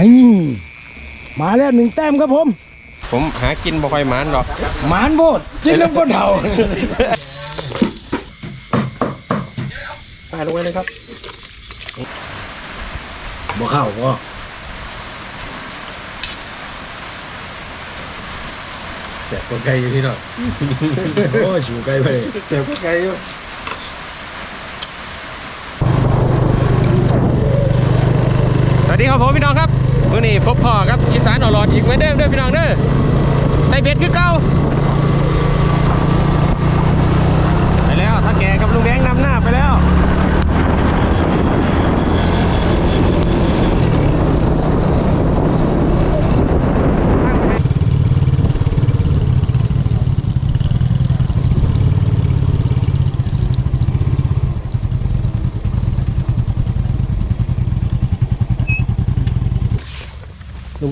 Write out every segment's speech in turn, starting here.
นี่มาแล้วหนึ่งแต้มครับผม ผมหากินบ่ค่อยหมานหรอกหมานโบดกินน้ำก้นเถ่าใส่ลงไปเลยครับบ่เข้าบ่แสบกว่าไก่อยู่พี่น้องโอ้ยชูไก่ไปเลยแสบกว่าไก่อยู่สวัสดีครับผมพี่น้องครับ มื่อนี้พบพ่อครับอีสานออหลอดอีกเหมือนเดิมเด้อพี่น้องเด้อใส่เบ็ดคือเก่าไปแล้วถ้าแกกับลุงแดงนำหน้าไปแล้ว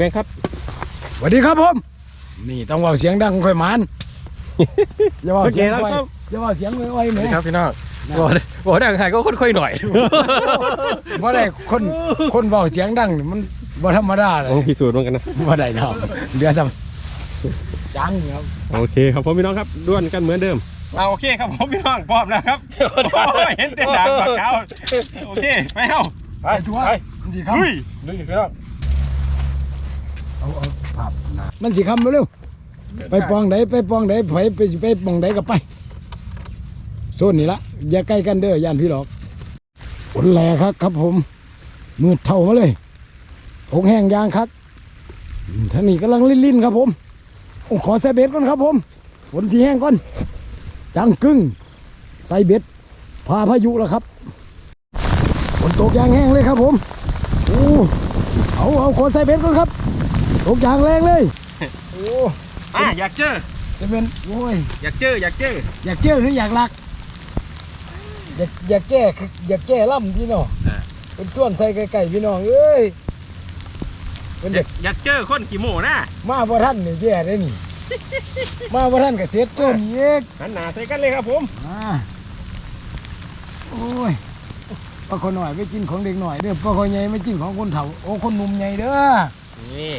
ลุงแบงค์ครับสวัสดีครับผม นี่ต้องเว่าเสียงดังค่อยหมานอย่าเว่าเสียงโอเคแล้วไว้ครับอย่าเว่าเสียงไว้ๆแหมครับพี่น้องบอกบอกดังใครก็ค่อยๆหน่อยบ่ได้คนคนเว้าเสียงดังนี่มันบ่ธรรมดาเลยต้องพิสูจน์เหมือนกันนะบ่ได้เนาะเดือดซ้ำจังครับโอเคครับผมพี่น้องครับด้วนกันเหมือนเดิมเอาโอเคครับผมพี่น้องพร้อมแล้วครับโอ้ยเห็นแต่ดาบปากเก้าโอเคไปเอาไปทัวร์มันสิครับลุยลุยพี่น้อง เอาเอาภาพหน้ามันสิคำเร็วๆไปปองใดไปปองใดไผไปสิไปปองใดก็ไปโซนนี่ละอย่าใกล้กันเด้อย่านพี่หรอกฝนแหลครับครับผม มืดเท่ามาเลยผงแห้งยางครับอืมท่างนี้กำลังลิ้นๆครับผมผมขอใส่เบ็ดก่อนครับผมฝนสีแห้งก่อนจังกึ้งใส่เบ็ดพาพายุแล้วครับฝนตกยางแห้งเลยครับผมโอ้เอาเอาขอใส่เบ็ดก่อนครับ ตกยางแรงเลย โอ้อะอยากเจอจะเป็นโอ้ย อยากเจออยากเจออยากเจอคืออยากรัก อยากอยากแก้คืออยากแก้ล่ำพี่น้องเป็นส่วนใส่ไก่ๆพี่น้องเอ้ยเป็นอเด็ยากกอยากเจอคนกี่โมนะมาบ่ท่านนี่แย่ได้นี่ มาบ่ท่านก็เสียต้นเอกหันหน้าใส่กันเลยครับผมอ่าโอ้ยปลาคนหน่อยไม่กินของเด็กหน่อยเด้อปลาคนใหญ่ไม่กินของคนเฒ่าโอ้คนหนุ่มใหญ่เด้อนี่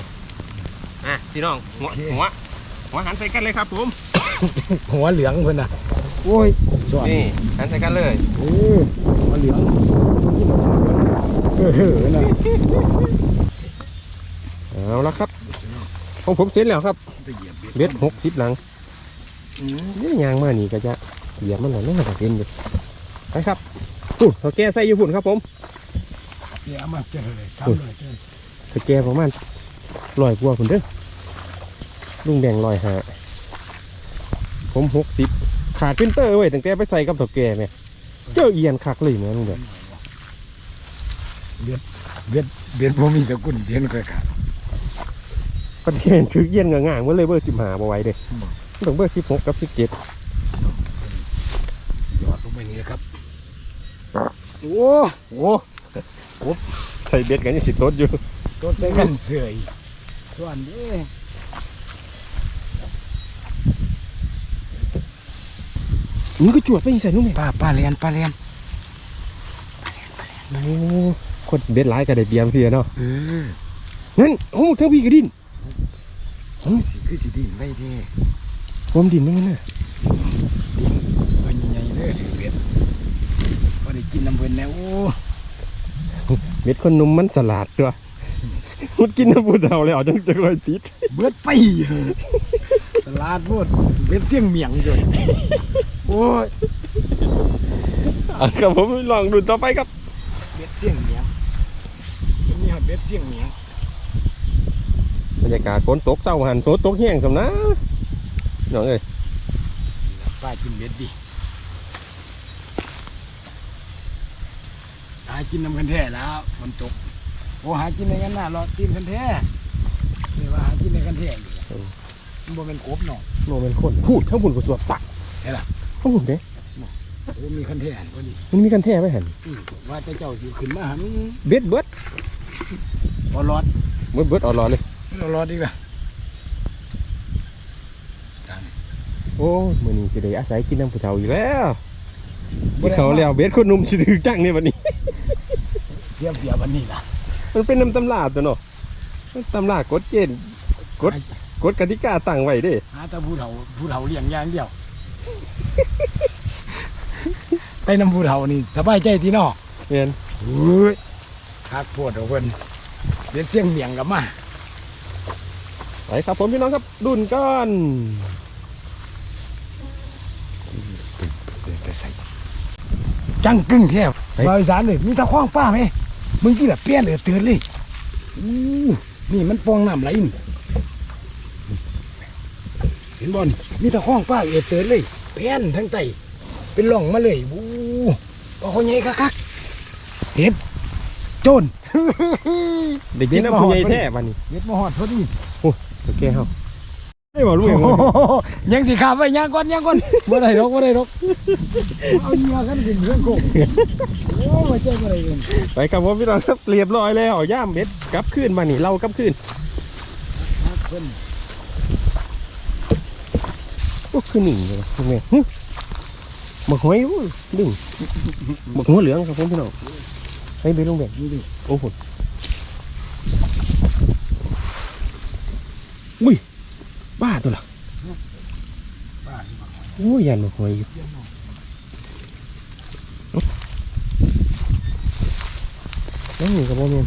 อะพี่น้องหัวโอเค หัวหัวหันใส่กันเลยครับผมหัวเหลืองเพิ่นน่ะโอ้ยสวัสดีนี่หันใส่กันเลยเออหัวเหลืองกินหัวเหลืองเออเออน่ะเอาละครับของผมเสร็จแล้วครับไปเหยียบเบ็ดเบ็ดหกสิบหลังนี่ยางมานี่ก็จะเหยียบมันหน่อยน่าจะเต็มอยู่ไปครับปุ่นเขาแก้ใส่อยู่ปุ่นครับผม เดี๋ยวเอามาเจอเลยซ้ำเลยเจอเขาแก้ประมาณ ลอยกว่าคุณเด้อลุงแดงลอยหาผมหกสิบขาดพินเตอร์ไว้ตั้งแต่ไปใส่กับเถาแก่แม่เจ้าเอียนคักเลยแม่ลุงแดงเบ็ดเบ็ดบ่มีสกุลเดียนเคยขาดก็เทียนถือเอียนง่างๆมันเลยเบอร์สิบหามาไว้เด้ต้องเบอร์สิบหกกับสิบเจ็ดหยอดลงไปนี่นะครับโอ้โอ้ใส่เบ็ดกันยังสิตดอยู่ตัวใส่กันเสื่อย ส่วนนี้นี่ก็จวดไปอีกใส่นุ่มเนี่ยปลาปลาเลียนปลาเลียนโอ้คนเบ็ดหลายก็ได้เบียมเสียเนาะเอองั้นโอ้ทั้งพี่กระดินสิคือสิดินไว้เด้ผมดินนั่นน่ะดินตัวใหญ่ๆเด้อถือเบ็ดบ่ได้กินน้ำเพิ่นแน่โอ้เม็ดคนหนุ่มมันสลัดตัว มันกินน้ำปูเทาแล้วจังจะคอยติด เบิดไปตลาดโพดเบ็ดเสียงเหมียงจนโอ้ยอะครับผมลองดูต่อไปครับ เบ็ดเสียงเหมียงนี่ฮะเบ็ดเสียงเหมียงบรรยากาศฝนตกเศร้าหันฝนตกแห้งสำนะน้องเอ้ยป้ากินเบ็ดดิหากินน้ำกันแท้แล้วฝนตก โอ้หากินในกันน่ะรอตีนกันแท้นี่ว่าหากินในกันแท้อยู่ล่ะมันบ่เป็นกบเนาะโมเป็นคนพูดทั้งบุญกับสวดตักใช่ล่ะทั้งบุญเด้โอ้มีกันแท้พอดีมันมีกันแท้ไหมหันอืมว่าแต่เจ้าสิขึ้นมาหันเบ็ดเบิดบ่รอดเบิดเบิดเออรอเลยบ่รอดดีกว่าโอ้มือนี้สิได้อาศัยกินน้ำปูเทาอยู่แล้วที่เขาแล้วเบ็ดคนหนุ่มสิถือจังในวันนี้ เทียบเทียบอันนี้ล่ะ มันเป็นน้ำตำลาบตัวเนาะตำรากฎเกณฑ์กฎกฎกติกาตั้งไว้เด้หาแต่ผู้เฒ่าผู้เฒ่าเลี้ยงอย่างเดียว ไปนำผู้เฒ่านี่สบายใจที่นอกเมียนเฮ้ยคักโพดเอาเพิ่นเดี๋ยวเสียงเมียงกลับมาไปครับผมพี่น้องครับดุนก้อนเดินไปใส่จังกึ่งแทบวาอีสานเลยมีตะขว้างป้าไหม มึงกี่แบบเปลี่ยนเออเตือนเลยอู้นี่มันปองน้ำไหลนี่เห็นบ่นี่มีตะขว้างป้าเออเตือนเลยเพี้ยนทั้งไตเป็นร่องมาเลยอู้ปลาเขาใหญ่คักๆเสร็จโจนเด็กกินน้ำผู้ใหญ่แท้บันนี้เม็ดมะฮอดพอดีโอเคเฮา ไม่บอกลูกเองโอ้ว่าโหยังสิขาไปยังก่อนยังก่อนบ่ได้ดอกบ่ได้ดอกเอาเงียกันเป็นเรื่องโกงโอ้มาเจ้าบ่ได้เงินไปครับผมพี่น้องครับเรียบร้อยแล้วย่ามเบ็ดกลับขึ้นมานี่เรากลับขึ้นเพิ่นโอ้คือหนิ่งเลยพวกนี้หึหมึกหอยอู้ดึงหมึกหัวเหลืองครับผมพี่น้องให้ไปลงแบบดูดิโอ้โหอุ้ย บ้าตัวละบ้านี่บ่โอ้ยยันมึกหอยอยู่นั่งหนีกับโมเมน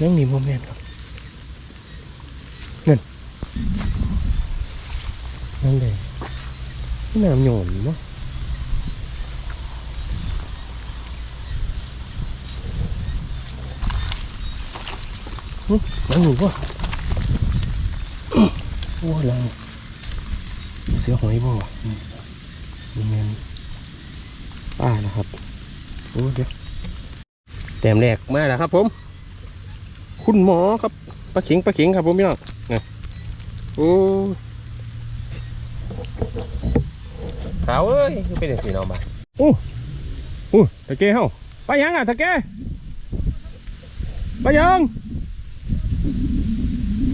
นั่งหนีโมเมนครับนั่นนั่งเลยนี่น้ำหย่อนเนาะ นั่งหนูป่ะโอ้ลังเสือหอยป่ะวะนี่แมนป้านะครับโอ้เดี๋ยวแต้มแรกมาแล้วครับ ผม คุณหมอครับปลาเข็งปลาเข็งครับผมพี่น้องนี่โอ้ขาวเอ้ยเป็นย่างสีน้องบ้าโอ้โอ้ตะเกียเฮาไปยังอะตะเกียไปยัง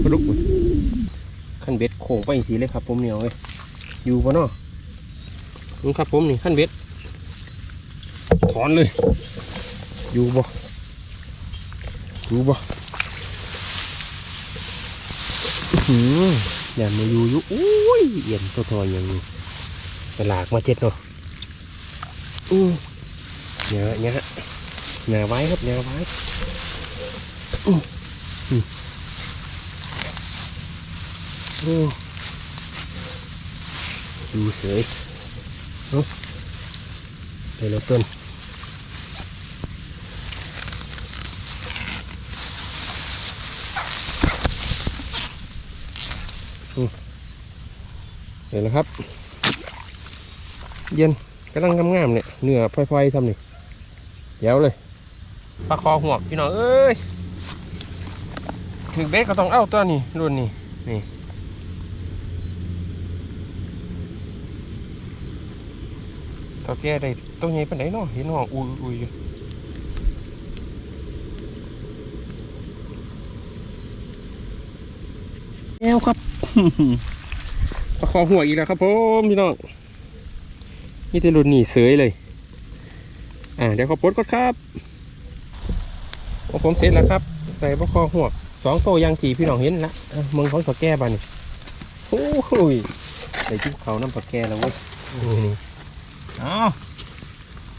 ปลาดุกขั้นเบ็ดโค้งไปอีกทีเลยครับผมเหนียวเลยอยู่ปะเนาะนี่ครับผมนี่ขั้นเบ็ดถอนเลย อยู่บ่อยู่บ่อื้อหืออย่ามาอยู่อยู่อุ้ยเอียนตัวทอยอย่างนี้ไปหลากมาเจ็ดเนาะอือเนี้ยเนี้ยเนี้ยไว้ครับเนี้ยไว้อื้ออ โอ้ ดูเสยเนาะไปแล้วต้นอืมเห็นแล้วครับ เย็นกำลังงามๆเนี่ยเนื้อพลอยๆทำนี่เดี๋ยวเลยปลาคอหัวกพี่น้องเอ้ยถึงเบ็ดก็ต้องเอ้าตัวนี้รุ่นนี้เท่าแก่ได้ตัวใหญ่ปานใดเนาะเห็นห้องอุยอุยอยู่แอวครับ ประคองหัวอีกแล้วครับผมพี่น้องนี่เป็นรุ่นหนีเสยเลย อ่าเดี๋ยวขอปลดก่อนครับของผมเสร็จแล้วครับใส่ประคองหัวสองโตวอยางทีพี่น้องเห็นละอะเมืองของตัวแก่บ้านี่โอ้ยได้จิ้มเขาวน้ำปลาแก่แล้วเว้ยนี่ อ้าว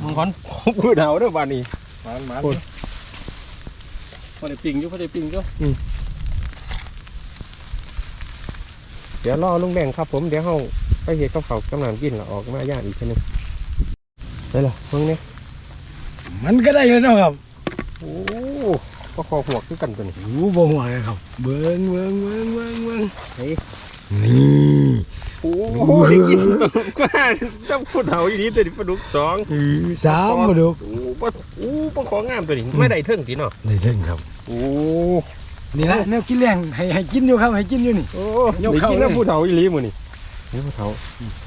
มึงขอนของผู้เฒ่าเด้อบ้านนี้มันมันโอ้ยพอได้ปิ่งอยู่พอได้ปิ่งอยู่เดี๋ยวรอลุงแบ่งครับผมเดี๋ยวเฮาไปเฮ็ดกับเขาวกำลังกินแล้วออกมาย่างอีกทีหนึงได้ละเพิ่งเนี่ยมันก็ได้อยู่เนาะครับโอ้ก็คอหัวคือกันตัวนี้โอ้บ่ห่วงเลยครับ เบิ่งเบิ่งเบิ่งเบิ่งเบิ่งเฮ้ยนี่ โอ้โหได้กินก็ต้องผู้เฒ่าอีนี้ตัวนี้ปลาดุกสองสามบ่ดูโอ้ปลาโอ้ปลาของามตัวนี้ไม่ได้เทิงทีเนาะได้เชิงครับโอ้นี่ละแนวกินแรงให้ให้กินอยู่ครับให้กินอยู่นี่โอ้ยกได้เข้ากินแล้วเลยผู้เฒ่าอีหลีมื้อนี่นี่ผู้เฒ่า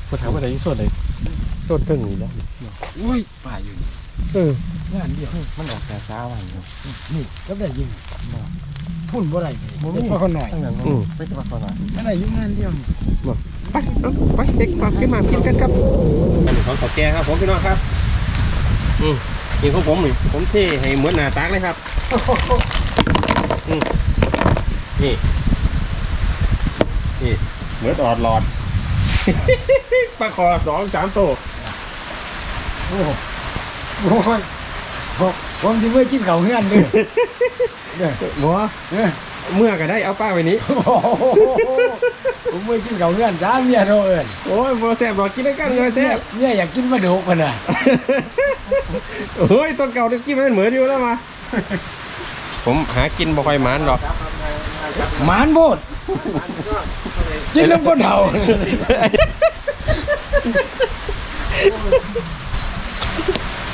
ผู้เฒ่าบ่ได้อยู่ส่วนใดส่วนเทิงนี่นะโอ้ยป้าอยู่นี่เอองานเดียวมันออกแต่ช้าวันอยู่นี่ก็ได้ยิงพุ่นบ่ได้เลยบ่มีพอคนหน่อยตั้งแต่อืมไม่ต้องมาขนาดก็ได้อยู่งานเดียวนี่ ไปเอาไปเด็กมาขึ้นมากินกันครับอันนี้ของขอแกงครับผมพี่น้องครับอืมนี่ของผมนี่ผมเทให้เหมือนหน้าตักเลยครับอืมนี่นี่เหมือนออดหลอดปลาคอสองสามตัวโอ้โหโอ้ยผมผมที่เมื่อกินเขาวเฮือนเด้อเด้อบัวเด้อ เมื่อก็ได้เอาป้าไว้นี้โอ้โหผมเมื่อกินเขาวเฮือนจ้าเมียโดเอิญโอ้ยบัวแซ่บบอกกินได้กันเลยแซ่บเมียอยากกินปลาดุกมันน่ะโอ้ยต้นเก่าได้กินมันเหมือนอยู่แล้วมา ผมหากินบ่ค่อยหมานหรอกหมานโบดกินน้ำก้นเห่า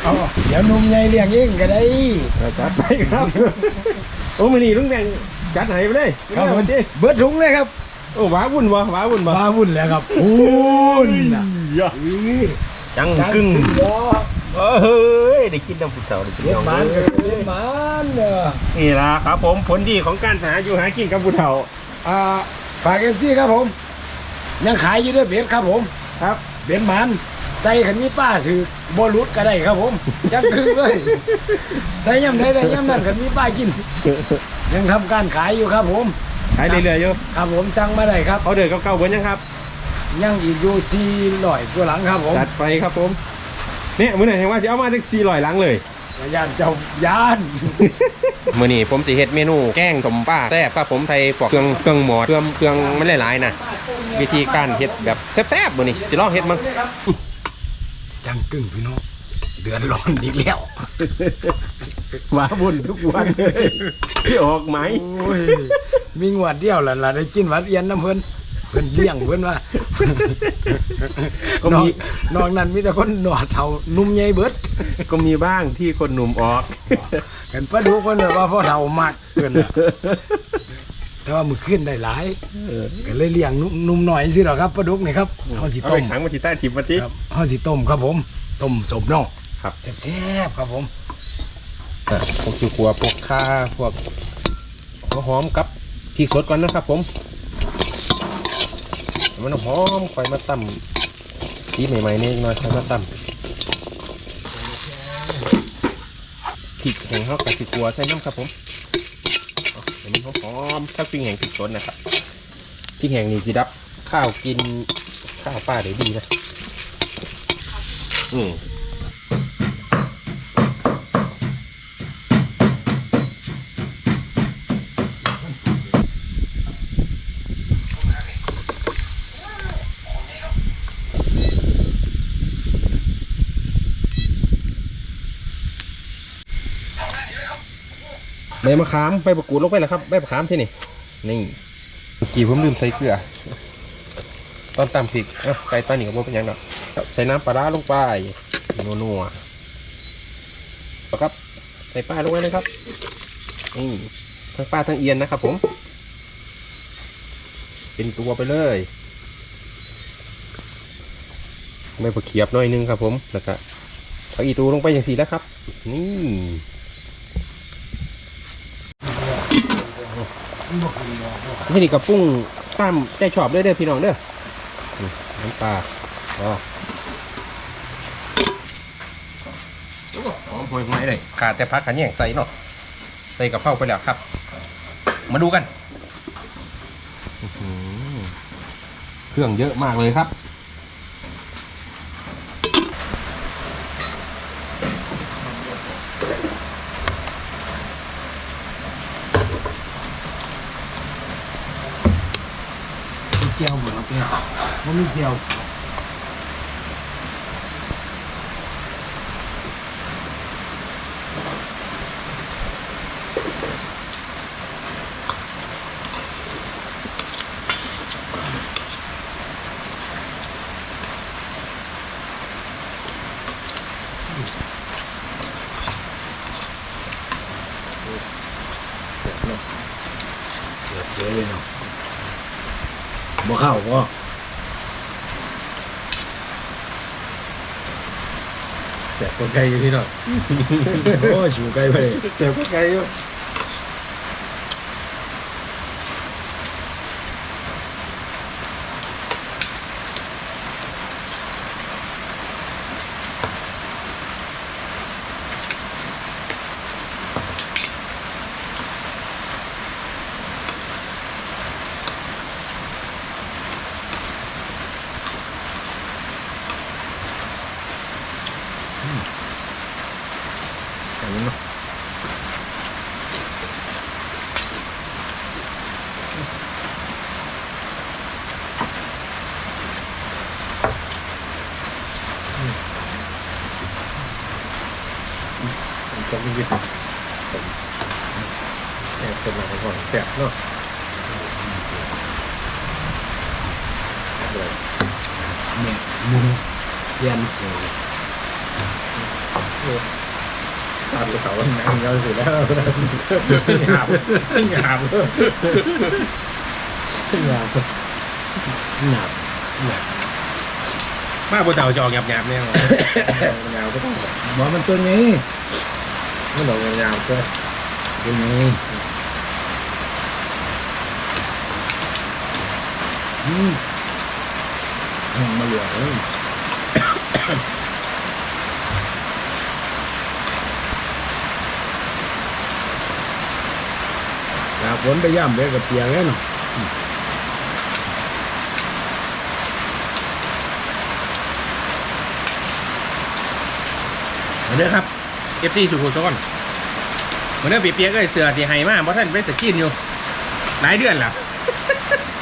เอาเดี๋ยวหนุ่มใหญ่เลี้ยงเองก็ได้จัดไปครับ โอ้มือนี่ลุงแดง จัดให้ไปเลยครับผมวันที่เบิดถุงเลยครับโอ้ว้าวุ่นวะว้าวุ่นวะมาวุ่นแล้วครับวุ่นน่ะยะอื้อจังจังกึ่งบ่เออเฮ้ยได้กินน้ำผุดเต่าได้กินเลี้ยงหน้ำมันก็เลี้ยงหมันเด้อนี่ล่ะครับผมผลดีของการหาอยู่หากินกับผุดเต่าอ่าฝากเอฟซีครับผม ยังขายอยู่เด้วยเบ็ดครับผมครับเบ็ดหมันใส่ขันมีป้าถือบอลุดก็ได้ครับผมจังคือเลยใส่ย่ำใดได้ย่ำนั่นขันมีป้ากิน ยังทำการขายอยู่ครับผม ขายเรื่อยๆอยู่ครับผมสั่งมาได้ครับ เขาเดินเก่าๆเบิ้ยังครับยังอีกอยู่สี่ร้อยตัวหลังครับผมจัดไปครับผมเนี่ยมื้อไหนเห็นว่าจะเอามาจากสี่ร้อยหลังเลยยานเจ้ายานมื่อนี้ผมจะเฮ็ดเมนูแกงสมป้าแซ่บครับผมไทยพวกเครื่องเครื่องหมอเครื่องเครื่องมันหลายๆนะวิธีการเฮ็ดแบบแซ่บๆมื่อนี้สิลองเฮ็ดมั้งจังกึ่งพี่น้อง เดือดร้อนอีกแล้วว้าบุญทุกวันที่ออกไหมโอ้ยมีงวดเดียวล่ะล่ะได้กินหวานเอียนน้ำเพิ่นเพิ่นเลี้ยงเพิ่นว่าก็นอกมีนอกนั้นมีแต่คนหนวดเท่านุ่มใหญ่เบิดก็มีบ้างที่คนหนุ่มออก เห็นปลาดุกเพิ่นน่ะว่าพ่อเฒ่ามากเพิ่นน่ะแต่ว่ามือขึ้นได้หลายก็เลยเลี้ยงนุ่มนุ่มหน่อยสิหรอกครับปลาดุกนี่ครับเฮาสิเอาต้ไปม ขังมาที่ใต้ถิ่มมาทีครับเฮาสิต้มครับผม ต้มสมน้อง ครับแซ่บๆครับผมพวกคือขัวพวกข่าพวกหัวหอมกับพริกสดก่อนนะครับ ผมให้มันหอมค่อยมาตำสีใหม่ๆนี่หน่อยค่อยมาตำพริกแห้งเขากับสิขัวใส่น้ำครับผมเอาให้มันหอมๆถ้าพริกแห้งพริกสดนะครับพริกแห้งนี่สิดับข้าวกินข้าวป้าได้ดีนะอืม ใบมะขามใบมะกรูดลงไปแล้วครับใบมะขามที่นี่นี่เมื่อกี้ผมลืมใส่เกลือ ตอนตำพริกอ้าไก่ตอนนี้ก็บ่เป็นยังดอกครับใส่น้ำปลาร้าลงไปนัวๆแล้วครับ ใส่ปลาลงไปเลยครับนี่ทั้งปลาทั้งเอียนนะครับ ผม เป็นตัวไปเลยใบผักเขียบหน่อยนึงครับผมแล้วก็เอาอีตูลงไปอย่างสีแล้วครับ นี่ ที่นี่กับปุ้งตามใจชอบเด้อเด้อพี่น้องเด้อนี่น้ำปลาอ๋อหอมหวยห่วยเลยขาดแต่พักขันแย่งใส่เนาะใส่กับเพราไปแล้วครับ มาดูกัน เครื่องเยอะมากเลยครับ มีเกียวเหมือนเอาเกียว บ่มีเกียวเยอะเลยเนาะบ่เข้าบ่ แสบกว่าไก่อยู่พี่น้อง โอ้ยชูไก่ไปเลยเจ็บก็ไกลอยู่ นี้เนาะจะมีวิธีแอบเป็นอะไรก่อนแสบเนาะเนี่ยมุงเรียนเสียง ตามเสาหนังยาสุดแล้วหยาบหยาบหยาบหนักมาบนเต่าจอกหยาบหยาบเนี่ยหยาบก็ต้องบอมันตัวนี้ไม่หลงหยาบก็ตัวนี้อืมแห้งมาเหลือเลยอยาก ฝนไปย่ำเลยกับเปียกแล้วเนาะเหมือนเดิมครับเอฟซีสุขุมโซนเหมือนเดิมเปียกๆก็เสือที่ไห้มากเพราะท่านไปสกินอยู่หลายเดือนแล้ว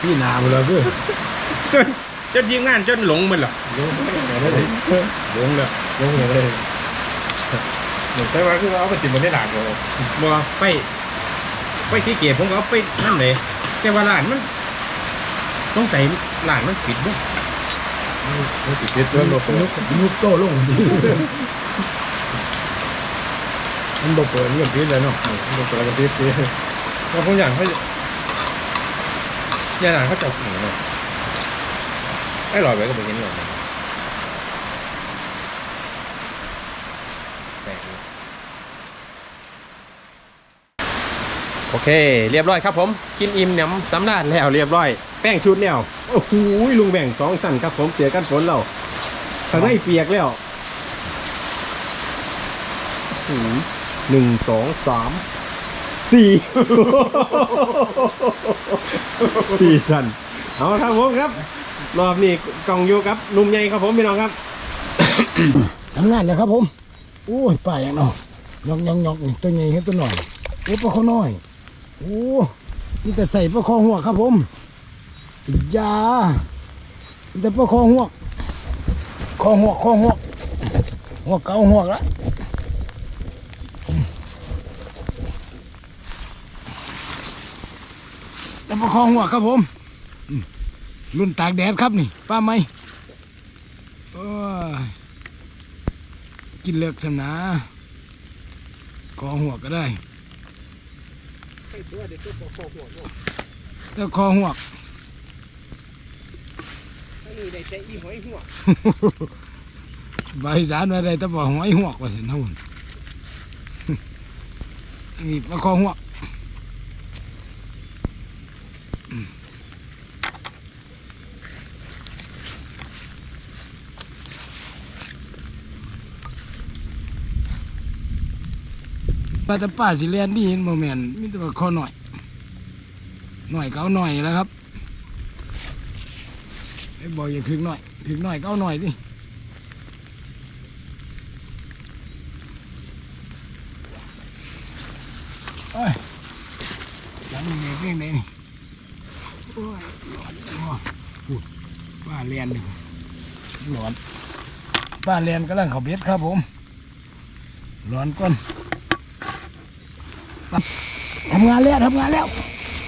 พี่นาไปแล้วเพื่อจนจนทีมงานจนหลงมันหรอลงเลยลงเลยลงอย่างเลยเหมือนแต่ว่าคือเอาไปจิบมันได้หลานเลยบ่ไป ไปที่เกียรผมก็เอาไปนั่นเลยแต่ว่าร้านมันต้องใส่ร้านมันปิดบ่มันปิดปิดนุกนุกนุกโตลงดิมันบอกเปิดเรื่องพิษเลยเนาะมันเปิดกันปิดปิดแล้วผมอยากให้ยาหลานเขาจับหนูเนาะไอ้หลอดไว้ก็ไปเห็นหลอดแปลกเลย โอเค เรียบร้อยครับผม กินอิ่มหนำสำราญแล้วเรียบร้อย แป้งชุดแล้ว โอ้โหลุงแบ่งสองชั้นครับผมเสียกันฝนเราข้างในเปียกแล้วหนึ่งสองสามสี่สี่ชั้นเอาครับผมครับ รอบนี้กล่องอยู่กับหนุ่มใหญ่ครับผมพี่น้องครับทำงานเลยครับผม โอ้ยป่าอย่างเนาะยอกยอกยอกนี่ตัวใหญ่ขึ้นตัวหน่อยโอ้ปลาคอน้อย โอ้นี่แต่ใส่ปลาคอหัวครับผมยาแต่ปลาคอหัวคอหัวคอหัวหัวเก่าหัวละแต่ปลาคอหัวครับผมรุ่นตากแดดครับนี่ป้าไหมกินเลือกสำนาคอหัวก็ได้ แต่คอหัวกใบสารอะไรแต่บอกหอยหัวกว่าสินเท่านั้นอันนี้ปลาคอหัวก ปลาตะป้าสิเลียนดีเห็นโมเมนมีแต่ว่าคอหน่อย หน่อยเก้าหน่อยแล้วครับไอ้บอยอย่าคึกหน่อยคึกหน่อยเก้าหน่อยดิโอ้ยยังมีเรื่งไหนนี่โอ้ยร้อนโอ้ยพูดป้าเลียนดิร้อนป้าเลียนกำลังเขาเบ็ดครับผมร้อนก่อน ทำงานแล้วทำงานแล้ว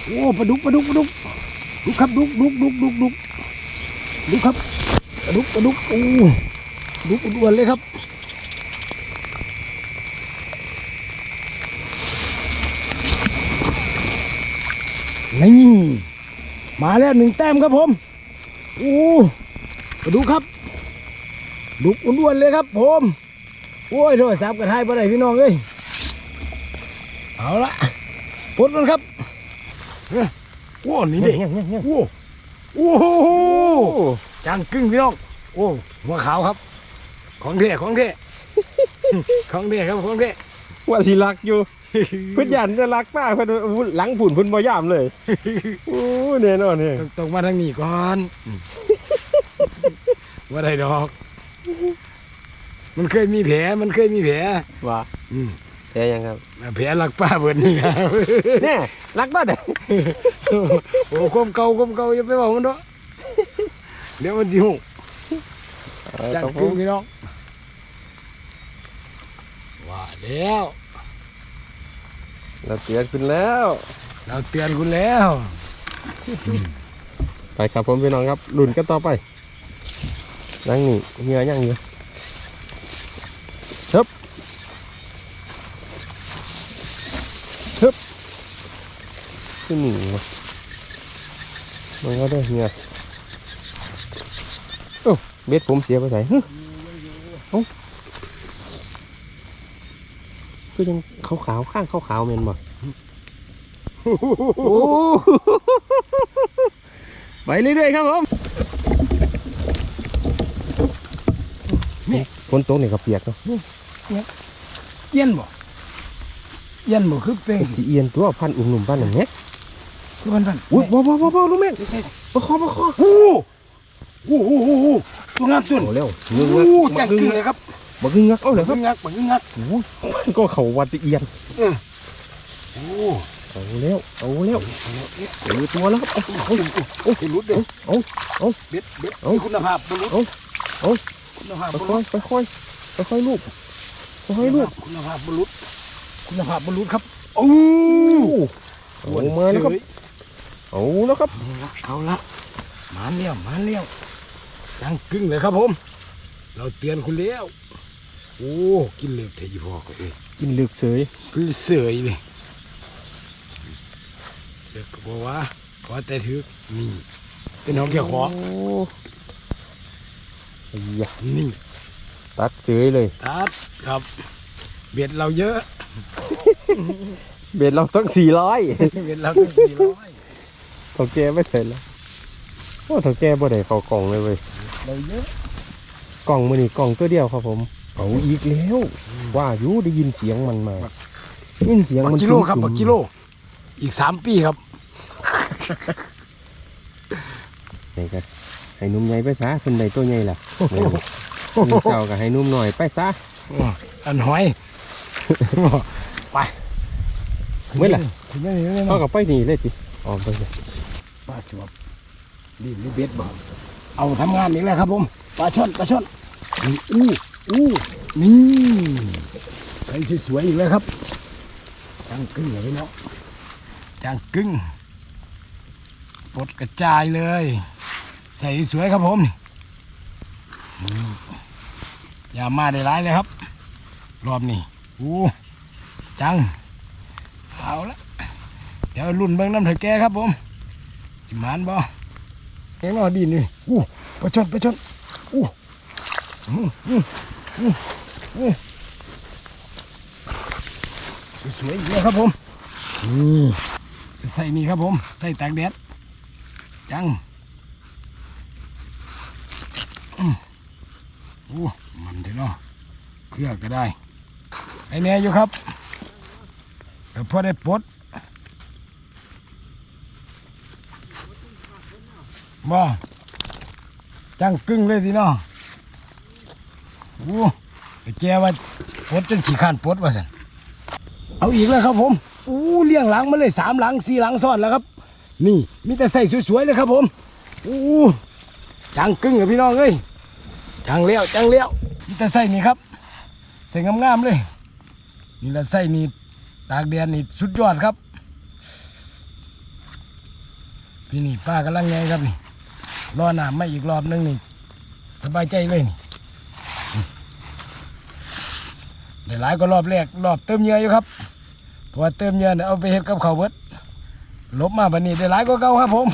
โอ้ปลาดุกปลาดุกปลาดุกดุกครับดุกดุกดุกดุกดุกดุกครับปลาดุกปลาดุกโอ้ดุกอ้วนเลยครับนี่มาแล้วหนึ่งแต้มครับผมโอ้ปลาดุกครับ ดุกอ้วนๆเลยครับผมโอ้ยโทรศัพท์กระทายบ่ได้พี่น้องเอ้ย เอาละปลดมันครับโอ้นี่เด็กโอ้โอ้โหจังกึ่งพี่น้องโอ้หัวขาวครับ ของเท่ของเท่ของเท่ครับของเท่ว่าสิรักอยู่เพื่อนยันจะรักป้าเพื่อนหลังผุ่นเพื่อนบ่ยามเลยโอ้แน่นอนเนี่ยต้องต้องมาทางนี้ก่อนว่าได้ดอก มันเคยมีแผลมันเคยมีแผลว่าอืม แค่ยังครับแผลหลักป้าเบิดนี่ครับแน่รักบ้านไหนโอ้คมเก่าคมเก่าอย่าไปบอกมันเนาะเดี๋ยวมันสิหูจังคือพี่น้องว่าแล้วเราเตือนคุณแล้ว เราเตือนคุณแล้ว ไปครับผมพี่น้องครับลุนกันต่อไปนั่งนี่เหงื่อยังอยู่ฮึบฮึบ ขึ้นหนีวะมันก็ได้เหงื่อโอ้เบ็ดผมเสียไปไหนฮึเอ้าคือยังขาวๆข้างขาวๆเมนบ่โอ้ไปเรื่อยๆครับผมนี่ฝนตกเนี่ยก็เปียกเนาะเย็นบ่เย็นบ่คือเป้งสิสีเอียนตัวพันอุ่มหนุ่มพันอย่างเงี้ย คือมันพันอุ้ยบ่บ่บ่บ่ลูกแม่งใส่ประคอประคอโอ้โหโอ้โหโอ้โหตัวงามตุนโอ้เร็วโอ้โหจังกึ่งเลยครับบักกึ่งงักเอาเลยคบัรับงงักบังงักโอ้ยมันก็เขาวัดตะเอียนโอ้เอาเร็วเอาเร็วเออตัวแล้วครับเอาโอ้โอ้เห็นรุดเด้อเอาเอาเบ็ดเบ็ดเอามีคุณภาพบ่รุดเอาเอาคุณภาพค่บ่อยรุดค่อยค่อยค่อยๆลูกค่อยๆลูกคุณภาพบ่รุดคุณภาพบ่รุดครับโอ้โอ้เอามาแล้วครับ เอาแล้วครับเอาละมาเลี้ยวมาเลี้ยวจังกึ่งเลยครับผม เราเตือนคุณแล้วโอ้กินเล็กเทอีพ่อก็เอ้ยกินเลือกเสยเสยเลยเด็กก็บอกว่าขอแต่ถือนี่เป็นห้องแค่ขอโอ้ไอ้ยะนี่ตัดเสยเลยตัดครับ เบ็ดเราเยอะ เบ็ดเราต้องสี่ร้อยเบ็ดเราตั้งสี่ร้อย เถาแกไม่เสร็จแล้วโอ้เถาแกบ่ได้เข้ากล่องเลยเว้ยเราเยอะกล่องมือนี่กล่องตัวเดียวครับผมเอาอีกแล้ว ว่าอยู่ได้ยินเสียงมันมาได้ยินเสียงบักมันกิโลครับตุ้บัมกๆกิโล อีกสามปีครับไหนกันให้หนุ่มใหญ่ไปซะเพิ่นได้ตัวใหญ่ล่ะเออมีเศร้ากับให้หนุ่มหน่อยไปซะอันหอยไปเมื่อไหร่ถึงไม่ถึงไม่เขากับไปนี่เลยติ ออกไปเลยปลาสวบนี่นี่เบ็ดบ่เอาทำงานนี่แหละครับผมปลาช่อนปลาช่อนนี่อู้อู้นี่ใส่สวยๆอีกแล้วครับจังกึ่งเลยพี่น้องจังกึ่งปลดกระจายเลย ใส่สวยครับผมนี่อย่ามาได้ร้ายเลยครับ รอบนี้อู้จังเอาละ เดี๋ยวรุ่นเบิ่งน้ำเถอะแกครับผมสิหมานบ่เอ็งนอดีนี่อู้ปลาช่อนปลาช่อนอู้อืออืออือสวยๆอีกแล้วครับผมนี่ใส่นี่ครับผม ใส่ตากแดดจังอู้มันเถอะเนาะเครื่องก็ได้ไอแน่อยู่ครับเดี๋ยวพอได้ปลด บ่จังกึ่งเลยทีเนาะโอ้ไอ้แกว่าปลดจนขี้ข้านปลดว่าสันเอาอีกแล้วครับผมอู้เลี้ยงหลังมาเลยสามหลังสี่หลังซ้อนแล้วครับ นี่มีแต่ใส่สวยๆเลยครับผมอู้จังกึ่งเลยพี่น้องเอ้ยจังเลี้ยวจังเลี้ยวมีแต่ใส่นี่ครับใส่งามๆเลย นี่ละใส่นี่ตากแดดนี่สุดยอดครับ พี่นี่ป้ากำลังไงครับนี่ รอหนาไม่อีกรอบนึงนี่ สบายใจเลยนี่ได้หลายก็รอบแรกรอบเติมเยื่ออยู่ครับเพราะว่าเติมเยื่อเนี่ยเอาไปเฮ็ดกับข้าวเบิดลบมาบัดนี้ได้หลายก็เก่าครับผม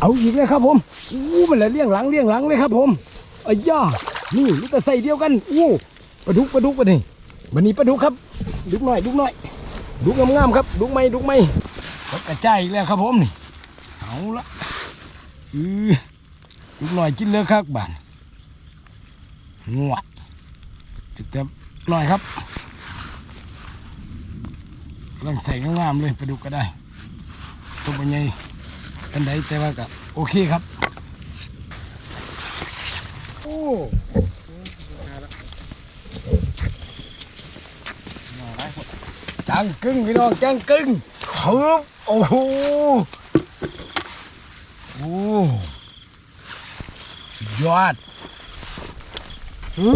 เอาอีกเลยครับผมอู้มันเลยเลี้ยงหลังเลี้ยงหลังเลยครับผมอ้ย่า นี่มีแต่ใส่เดียวกันอู้ปลาดุกปลาดุกปลาดุวันนี้ปลาดุกครับ ดุกหน่อยดุกหน่อย ดุกงามๆครับ ดุกไม่ดุกไม่กระจายอีกแล้วครับผมนี่เอาละอือดุกหน่อยกินเลือกครับบ้านงวดเต็มหน่อยครับกำลังใส่งามๆเลยปลาดุก็ได้ตัวใหญ่กันได้แต่ว่าก็โอเคครับ chân cưng cái non chân cưng. Khớp ô ô. สุดยอดอู้